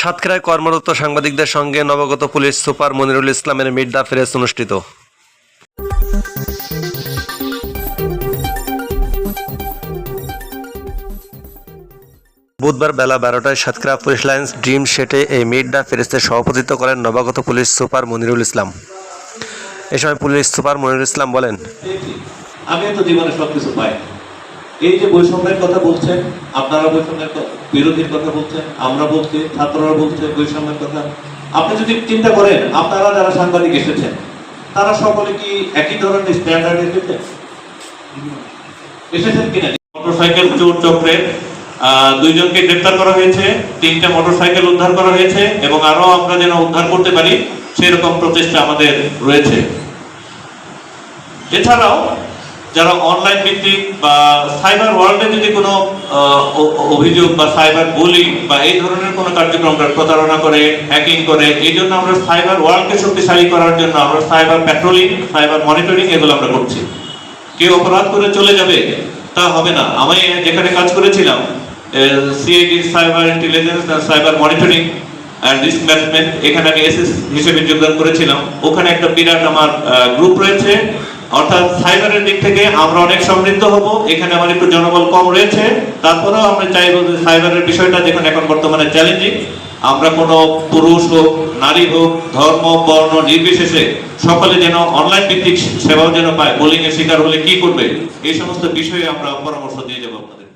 সাতক্ষীরায় কর্মরত সাংবাদিকদের সঙ্গে নবগত পুলিশ সুপার মনিরুল ইসলামের মিড দা ফেরেস অনুষ্ঠিত। বুধবার বেলা বারোটায় সাতক্ষীরা পুলিশ লাইন্স ড্রিম শেটে এই মিড দ্য ফেরেস্তের সভাপতিত্ব করেন নবাগত পুলিশ সুপার মনিরুল ইসলাম। এ সময় পুলিশ সুপার মনিরুল ইসলাম বলেন তো জীবনে সবকিছু পাই এই যে বৈষম্যের কথা বলছেন আপনারা বৈষম্যের বিরোধীর কথা বলছেন আমরা বলছি ছাত্ররা বলছে বৈষম্যের কথা। আপনি যদি চিন্তা করেন আপনারা যারা সাংবাদিক এসেছেন তারা সকলে কি একই ধরনের স্ট্যান্ডার্ড এসেছেন এসেছেন কিনা? মোটরসাইকেল চোর চক্রে আহ, দুইজনকে গ্রেপ্তার করা হয়েছে তিনটা মোটরসাইকেল উদ্ধার করা হয়েছে এবং আরও আমরা যেন উদ্ধার করতে পারি সেরকম প্রচেষ্টা আমাদের রয়েছে। এছাড়াও যারা অনলাইন ভিত্তিক বা সাইবার ওয়ার্ল্ডে যদি কোনো অভিযোগ বা সাইবার বুলি বা এই ধরনের কোনো কার্যক্রম প্রতারণা করে হ্যাকিং করে, এই জন্য আমরা সাইবার ওয়ার্ল্ডকে শক্তিশালী করার জন্য আমরা সাইবার প্যাট্রোলিং সাইবার মনিটরিং এগুলো আমরা করছি। কেউ অপরাধ করে চলে যাবে, তা হবে না। আমি যেখানে কাজ করেছিলাম CID cyber intelligence cyber monitoring risk management এখানে আমি এসএস হিসেবে যোগদান করেছিলাম। ওখানে একটা বিরাট আমার গ্রুপ রয়েছে অর্থাৎ সাইবারের দিক থেকে আমরা অনেক সমৃদ্ধ হব, এখানে আমার একটু জনবল কম রয়েছে তারপরেও আমরা চাইব যে সাইবারের বিষয়টা যেখানে এখন বর্তমানে চ্যালেঞ্জিং আমরা কোনো পুরুষ হোক, নারী হোক, ধর্ম, বর্ণ, নির্বিশেষে সকলে যেন অনলাইন ভিত্তিক সেবাও যেন পায় বোলিং এর শিকার হলে কি করবে, এই সমস্ত বিষয়ে আমরা পরামর্শ দিয়ে যাব আপনাদের।